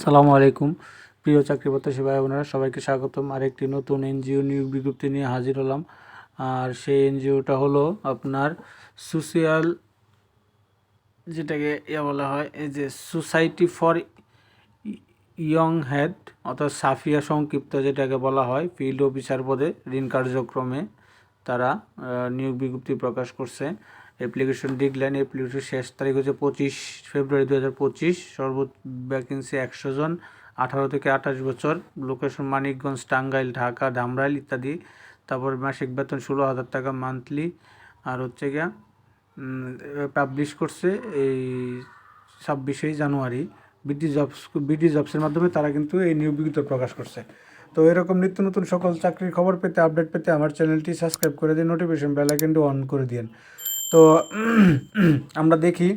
আসসালামু আলাইকুম। প্রিয় চাকরি প্রত্যাশী ভাই বোনেরা, সবাইকে স্বাগতম। আরেকটি নতুন এনজিও নিয়োগ বিজ্ঞপ্তি নিয়ে হাজির হলাম। আর সেই এনজিওটা হলো আপনার সোশিয়াল যেটাকে ইয়ে বলা হয়, এই যে সোসাইটি ফর ইয়ং হেড, অর্থাৎ সাফিয়া সংক্ষিপ্ত যেটাকে বলা হয়, ফিল্ড অফিসার পদে ঋণ কার্যক্রমে। তারা নিয়োগ বিজ্ঞপ্তি প্রকাশ করছে। অ্যাপ্লিকেশন ডিগলাইন অ্যাপ্লিকেশন শেষ তারিখ হচ্ছে পঁচিশ ফেব্রুয়ারি দু হাজার পঁচিশ। সর্বোচ্চ ভ্যাকেন্সি একশো জন, আঠারো থেকে আঠাশ বছর। লোকেশন মানিকগঞ্জ, টাঙ্গাইল, ঢাকা, ধামরাইল ইত্যাদি। তারপর মাসিক বেতন ষোলো হাজার টাকা মান্থলি আর হচ্ছে গিয়া পাবলিশ করছে এই ছাব্বিশে জানুয়ারি। বিডি জবস বিডি জবসের মাধ্যমে তারা কিন্তু এই নিয়োগ বিজ্ঞপ্তি প্রকাশ করছে। তো এরকম নিত্য নতুন সকল চাকরির খবর পেতে আপডেট পেতে আমার চ্যানেলটি সাবস্ক্রাইব করে দিন নোটিফিকেশন বেল আইকনটি অন করে দিন। তো আমরা দেখি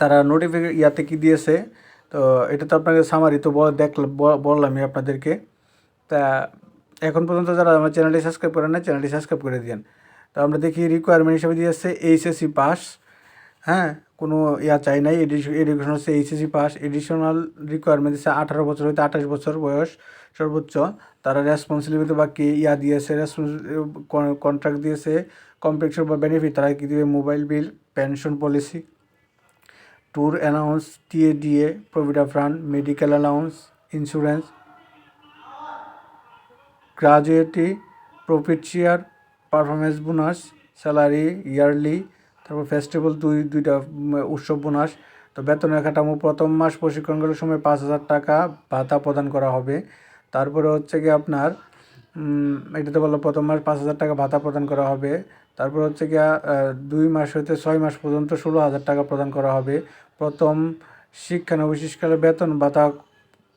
তারা নোটিফিকে ইয়াতে কি দিয়েছে। তো এটা তো আপনাকে সামারি তো দেখলাম বললামই আপনাদেরকে। তা এখন পর্যন্ত যারা আমার চ্যানেলটি সাবস্ক্রাইব করেন না চ্যানেলটি সাবস্ক্রাইব করে দিন তো আমরা দেখি রিকোয়ারমেন্ট হিসেবে দিয়েছে এইচএসসি পাস হ্যাঁ কোনো ইয়া চাই নাই এডুকেশন হচ্ছে এইচএসসি পাস, এডিশনাল রিকোয়ারমেন্ট দিচ্ছে আঠারো বছর হইতে আঠাশ বছর বয়স সর্বোচ্চ। তারা রেসপন্সিবিলিটি বা কি ইয়া দিয়েছে কন্ট্রাক্ট দিয়েছে কমপ্লেক্সর বা বেনিফিট তারা কি দিবে? Mobile bill pension policy tour allowance TADA provident fund medical allowance insurance gratuity profit share performance bonus salary yearly তারপর ফেস্টিভ্যাল দুই, দুইটা উৎসব বোনাস। তো বেতনের কাঠামো, প্রথম মাস প্রশিক্ষণগুলোর সময় পাঁচ হাজার টাকা ভাতা প্রদান করা হবে। তারপরে হচ্ছে কি আপনার এটাতে বলল প্রথম মাস পাঁচ হাজার টাকা ভাতা প্রদান করা হবে। তারপর হচ্ছে গিয়া দুই মাস হইতে ছয় মাস পর্যন্ত ষোলো হাজার টাকা প্রদান করা হবে। প্রথম শিক্ষানবিশিষ্কালে বেতন ভাতা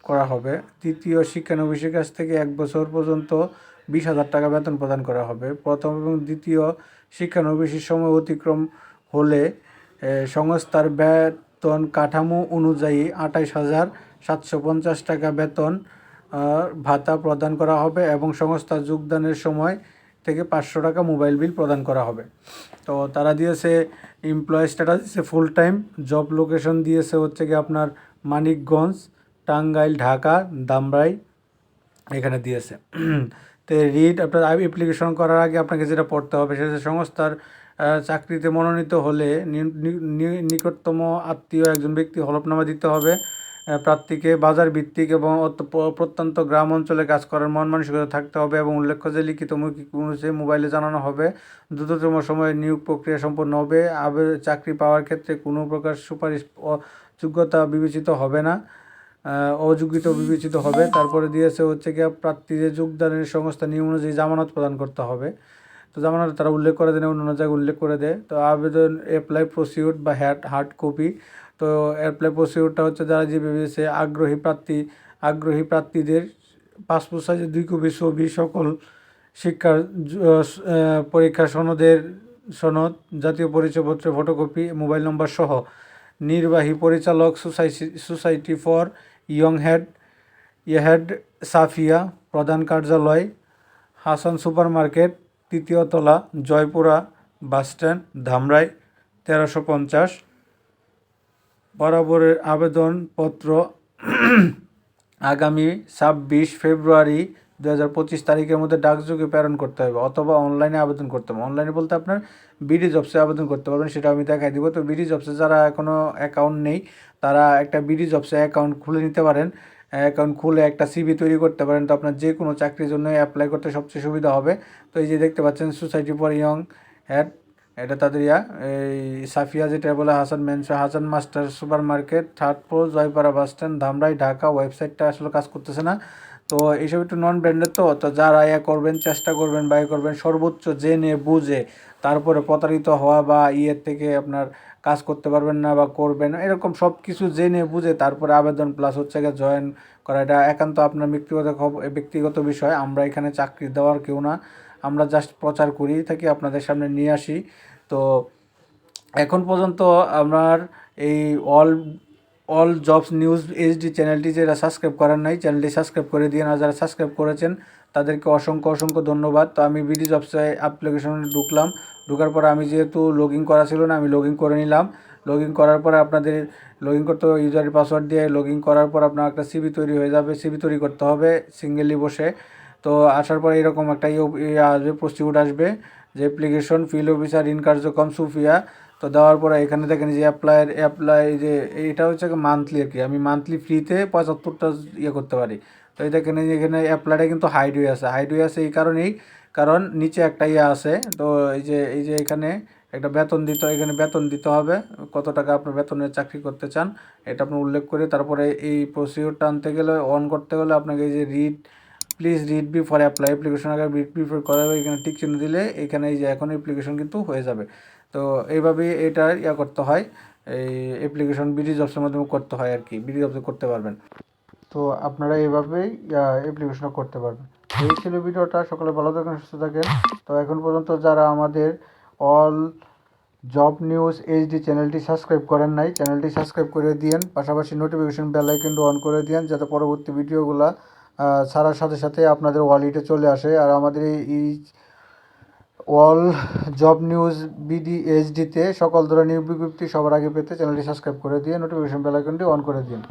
করা হবে। তৃতীয় শিক্ষানবিশের কাছ থেকে এক বছর পর্যন্ত বিশ হাজার টাকা বেতন প্রদান করা হবে। প্রথম এবং দ্বিতীয় শিক্ষানবিশের সময় অতিক্রম হলে সংস্থার বেতন কাঠামো অনুযায়ী আঠাইশ হাজার সাতশো পঞ্চাশ টাকা বেতন ভাতা প্রদান করা হবে এবং সংস্থা যোগদানের সময় থেকে পাঁচশো টাকা মোবাইল বিল প্রদান করা হবে। তো তারা দিয়েছে এমপ্লয় স্ট্যাটাস দিয়েছে ফুল টাইম জব লোকেশন দিয়েছে হচ্ছে কি আপনার মানিকগঞ্জ, টাঙ্গাইল, ঢাকা, দামরাই, এখানে দিয়েছে। তো রিড আপনার অ্যাপ্লিকেশন করার আগে আপনাকে যেটা পড়তে হবে সেটা সংস্থার চাকরিতে মনোনীত হলে নিকটতম আত্মীয় একজন ব্যক্তি হলফনামা দিতে হবে প্রার্থীকে বাজার ভিত্তিক এবং প্রত্যন্ত গ্রাম অঞ্চলে কাজ করার মন মানসিকতা থাকতে হবে এবং উল্লেখ্য যে লিখিত মৌখিক মোবাইলে জানানো হবে, দ্রুততম সময়ে নিয়োগ প্রক্রিয়া সম্পন্ন হবে, আবে, চাকরি পাওয়ার ক্ষেত্রে কোনো প্রকার সুপারিশ যোগ্যতা বিবেচিত হবে না। অযোগ্যিত বিবেচিত হবে। তারপরে দিয়েছে হচ্ছে গিয়ে প্রার্থীদের যোগদানের সংস্থা নিয়ম অনুযায়ী জামানত প্রদান করতে হবে। তো জামানত তারা উল্লেখ করে দেয় অন্য জায়গায় উল্লেখ করে দেয়। তো আবেদন অ্যাপ্লাই প্রসিউড বা হ্যাড হার্ড কপি তো অ্যাপ্লাই প্রসিউডটা হচ্ছে যারা যে ভেবেছে আগ্রহী প্রার্থী, আগ্রহী প্রার্থীদের পাসপোর্ট সাইজের দুই কপি ছবি, সকল শিক্ষার পরীক্ষা সনদের সনদ, জাতীয় পরিচয়পত্রের ফটোকপি মোবাইল নম্বর সহ নির্বাহী পরিচালক society society for young head ইহেড Safia, প্রধান কার্যালয়, হাসান সুপার মার্কেট তৃতীয় তলা, জয়পুরা বাসস্ট্যান্ড ধামরাই, তেরোশো পঞ্চাশ। বরাবরের আবেদনপত্র আগামী ছাব্বিশ ফেব্রুয়ারি দু হাজার পঁচিশ তারিখের মধ্যে ডাকযোগে প্রেরণ করতে হবে অথবা অনলাইনে আবেদন করতে হবে। অনলাইনে বলতে আপনার বিডি জবসে আবেদন করতে পারবেন, সেটা আমি দেখাই দিব। তো বিডি জবসে যারা এখনও অ্যাকাউন্ট নেই, তারা একটা বিডি জবসে অ্যাকাউন্ট খুলে নিতে পারেন। অ্যাকাউন্ট খুলে একটা সিভি তৈরি করতে পারেন। তো আপনার যে কোনো চাকরির জন্য অ্যাপ্লাই করতে সবচেয়ে সুবিধা হবে। তো এই যে দেখতে পাচ্ছেন সোসাইটি ফর ইয়ং হ্যাড এটা তাদের ইয়া, এই সাফিয়া যেটা বলে, Hasan mansion Hasan master super market third floor, Joypara bus stand, Dhamrai, Dhaka, ওয়েবসাইটটা আসলে কাজ করতেছে না। তো এইসব একটু নন ব্র্যান্ডের তো তো যারা ইয়া করবেন, চেষ্টা করবেন বাই করবেন, সর্বোচ্চ জেনে, বুঝে তারপরে প্রতারিত হওয়া বা ইয়ের থেকে আপনার কাজ করতে পারবেন না বা করবেন, এরকম সব কিছু জেনে, বুঝে তারপরে আবেদন প্লাস হচ্ছে গিয়ে জয়েন করা। এটা একান্ত আপনার ব্যক্তিগত ব্যক্তিগত বিষয়, আমরা এখানে চাকরি দেওয়ার কেউ না। আমরা জাস্ট প্রচার করি থাকি আপনাদের সামনে নিয়ে আসি। তো এখন পর্যন্ত আমার এই all all jobs news HD চ্যানেলটি যারা সাবস্ক্রাইব করেন নাই, চ্যানেলটি সাবস্ক্রাইব করে দিন আর যারা সাবস্ক্রাইব করেছেন, তাদেরকে অসংখ্য অসংখ্য ধন্যবাদ। তো আমি বিডি জবসে অ্যাপ্লিকেশনে ঢুকলাম। ঢোকার পরে আমি যেহেতু লগ ইন করা ছিল না, আমি লগ ইন করে নিলাম। লগ ইন করার পরে আপনাদের লগ ইন করতে ইউজারের পাসওয়ার্ড দিয়ে লগ ইন করার পর আপনার একটা সিবি তৈরি হয়ে যাবে। সিবি তৈরি করতে হবে সিঙ্গেলি বসে। তো আসার পরে এরকম একটা ইয়ে ইয়ে আসবে প্রস্টিউট আসবে। যে অ্যাপ্লিকেশন ফিল্ড অফিসার ইন কার্যক্রম সুফিয়া তো দেওয়ার পরে এখানে দেখেন যে অ্যাপ্লাইয়ের অ্যাপ্লাই যে এটা হচ্ছে মান্থলি আর কি। আমি মান্থলি ফ্রিতে পঁচাত্তরটা ইয়ে করতে পারি। তো এই দেখেন এখানে অ্যাপ্লাইটা কিন্তু হাইড হয়ে আছে। হাইড হয়ে আছে এই কারণেই, কারণ নিচে একটা ইয়ে আছে। তো এই যে এই যে এখানে একটা বেতন দিতে, এখানে বেতন দিতে হবে। কত টাকা আপনার বেতনের চাকরি করতে চান, এটা আপনি উল্লেখ করে তারপরে এই প্রসিডিওরটা আনতে গেলে অন করতে গেলে আপনাকে এই যে read please read before apply application আগে রিড বি ফর করা হবে এখানে টিক চিহ্ন দিলে এখানে এই যে এখন অ্যাপ্লিকেশন কিন্তু হয়ে যাবে। তো এইভাবেই এটা ইয়া করতে হয়, এই অ্যাপ্লিকেশন বিডি জবসের মাধ্যমে করতে হয় আর কি বিডি জবসে করতে পারবেন। তো আপনারা এইভাবেই অ্যাপ্লিকেশনটা করতে পারবেন। এই ছিল ভিডিওটা, সকলে ভালো থাকেন, সুস্থ থাকেন। তো এখন পর্যন্ত যারা আমাদের অল জব নিউজ এইচডি চ্যানেলটি সাবস্ক্রাইব করেন নাই চ্যানেলটি সাবস্ক্রাইব করে দিয়েন, পাশাপাশি নোটিফিকেশন বেল আইকনটি অন করে দিয়েন, যাতে পরবর্তী ভিডিওগুলো ছাড়ার সাথে সাথে আপনাদের ওয়ালেটে চলে আসে। আর আমাদের এই অল জব নিউজ বিডি এইচডিতে সকল ধরনের বিজ্ঞপ্তি সবার আগে পেতে চ্যানেলটি সাবস্ক্রাইব করে দিয়ে নোটিফিকেশন বেল আইকনটি অন করে দিন।